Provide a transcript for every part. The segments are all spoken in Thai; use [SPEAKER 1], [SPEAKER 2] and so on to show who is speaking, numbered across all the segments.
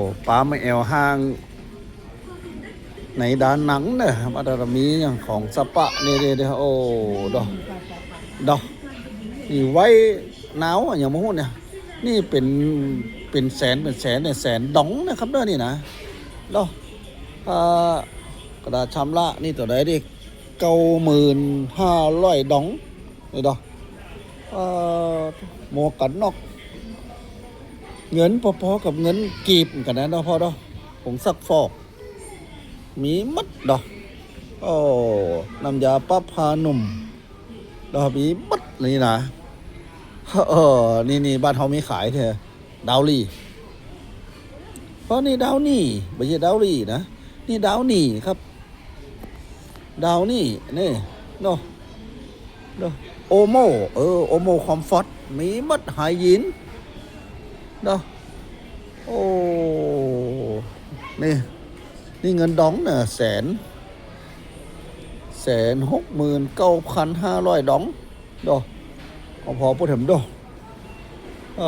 [SPEAKER 1] โอ้ปลาไม่แอวห้าง ในด้านหนังเนี่ยมาดารมีอย่างของสปะนี่เด้อโอ้ดอกดอกนี่ไว้หนาวอย่างมะฮู้เนี่ยนี่เป็นเป็นแสนเป็นแสนเนี่ยแสนดองนะครับเด้อนี่นะดอกกระดาษชำระนี่ตัวใดดิเก้าหมื่นห้าร้อยดองนี่ดอกหมวกกันนอก เงินพอๆกับเงินกีบกันนะเนาะพ่อเนาะผงซักฟอก มีมัดดอกโอ้น้ำยาปะพาหนุ่มดอกมีมัดนี่นะเออนี่นี่บ้านเขามีขายเถอะดาวลี่เพราะนี่ดาวนี่ไม่ใช่ดาวลี่นะนี่ดาวนี่ครับ ดาวนี่นี่เนาะเนาะโอโมเออโอโมคอมฟอร์ตมีมัดหายยิน đó ô nè นี่ นี่เงินดองน่ะแสนแสนหกหมื่นเก้าพันห้าร้อยดองดอของพอพูดถึงดอเอ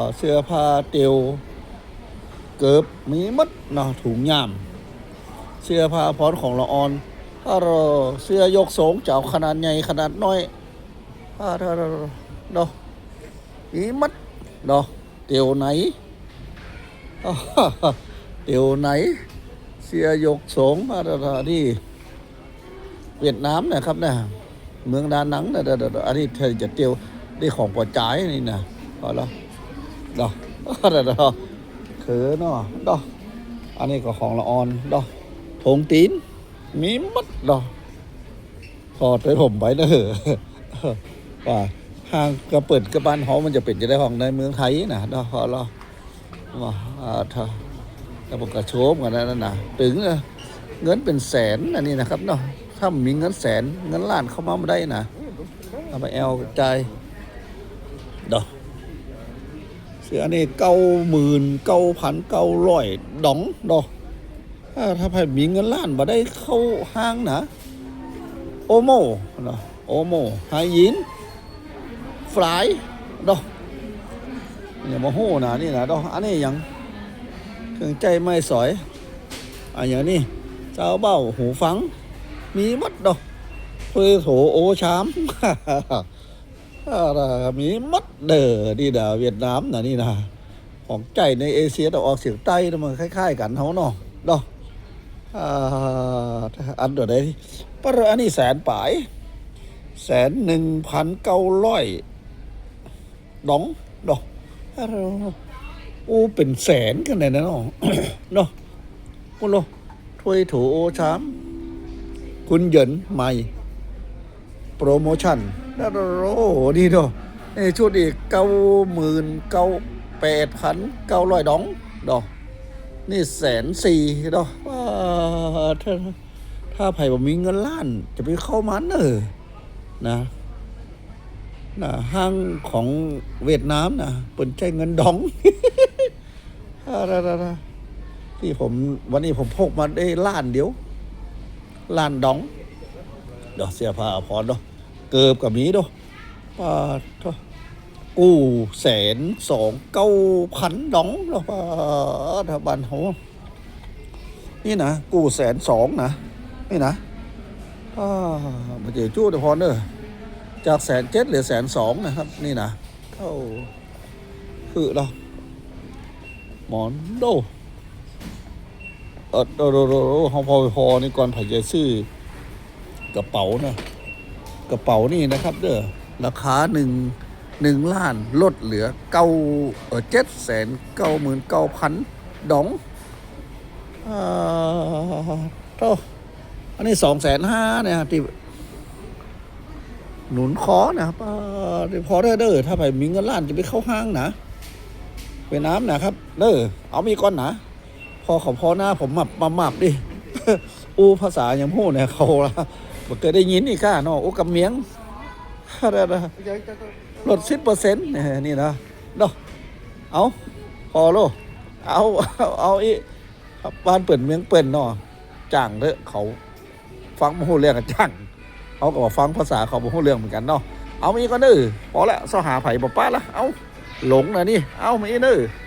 [SPEAKER 1] อเสื้อผ้าเตียวเกือบมีมัดเนาะถุงยามเสื้อผ้าพรของละออนถ้าเราเสื้อยกสูงเจ้าขนาดใหญ่ขนาดน้อยถ้าเราดอมีมัดดอ tiểu nấy tiểu nấy xia dục xuống mà là đi Việt Nam này ครับเนี่ยเมืองดานังเนี่ยเดี๋ยวๆอันนี้เธอจะเตียวได้ของปอจ่ายนี่นะพอแล้วดอกเดี๋ยวๆเขือเนาะดอกอันนี้ก็ของละออนดอกผงตีน มีมัดดอกพอดให้ผมไปเด้อว่า ห้างกระเปิดกระบานหอมันจะเป็นจะได้ห้องในเมืองไทยนะดอกพอเราว่าอ่าถ้าถ้าผมกระโชมกันนั่นนะถึงเงินเป็นแสนอันนี้นะครับเนาะถ้ามีเงินแสนเงินล้านเข้ามาไม่ได้นะเอาไปแอลใจดอกเสือนี่เก้าหมื่นเก้าพันเก้าร้อยดองดอกถ้าถ้าใครมีเงินล้านมาได้เข้าห้างนะ โอโมเนาะโอโมไฮยิน ฟลายดอกอย่ามาโห่นะนี่นะดอกอันนี้ยังเครื่องใจไม่สอยอันอย่างนี้เจ้าเบ้าหูฟัง มีมัดดอกเพื่อโถโอชามมีมัดเด้อดีดาเวียดนามนะนี่นะของใจในเอเชียตะออกเฉียงใต้มันคล้ายๆ กันเขาเนาะดอกอันเดียวได้ปะเรออันนี้แสนปลายแสนหนึ่งพันเก้าร้อย ดองดอกโอ้เป็นแสนกันเลยนะเนาะเนาะพวกเราถ้วยถูโอชาม คุณเหยินใหม่ โปรโมชั่นแล้วโอ้โหนี่เนาะไอ้ชุดอีกเก้าหมื่นเก้าแปดพันเก้าร้อยดองดอกนี่แสนสี่ดอกว้าถ้าถ้าไผ่บ่มีเงินล้าน จะไปเข้ามันเนอนะ นะห้างของเวียดนามนะเปิดใช้เงินดองอะไรๆที่ผมวันนี้ผมพกมาได้ล้านเดียวล้านดองดอกเสียผ้าพรดอกเกิบกับมีดอกป้าทกู้แสนสองเก้าพันดองดอกป้าถ้าบันโหนี่นะกู้แสนสองนะนี่นะอ่ามาเจอจู้เดพรเนอะ จากแสนเจ็ดเหลือแสนสองนะครับ นี่นะเข้าคือเราหมอนโดเออโดโดโดเขาพอพอนี่ก่อนผ่ใจซื้อกระเป๋านะกระเป๋านี่นะครับเด้อราคาหนึ่งหนึ่งล้านลดเหลือเก้าเออเจ็ดแสนเก้าหมื่นเก้าพันดองอ่าโตอันนี้สองแสนห้าเนี่ยที่ หนุนคอนะครับอ่าเดี๋ยวพอได้เด้อถ้าไปมีเงินล้านจะไปเข้าห้างนะไปน้ำนะครับ เด้อเอามีก้อนนะพอขาพอหน้าผมมับมามับดิอูภาษาอย่างพูดเนี่ยเขาละบ่เคยได้ยินนี่ค่ะเนาะอูกับเมียงอะไรนะลดสิบเปอร์เซ็นต์นี่นะเนาะเอาพอโลเอาเอาเอาอีบ้านเปิ่นเมียงเปิ่นเนาะจ้างเถอเขาฟังม่รู้เรื่องกันจ้าง เขาก็บอกฟังภาษาเขาไม่รู้เรื่องเหมือนกันเนาะเอามีก็เน้อพอละสหาไผ่บอกป้าละเอาหลงนะนี่เอามีเน้อ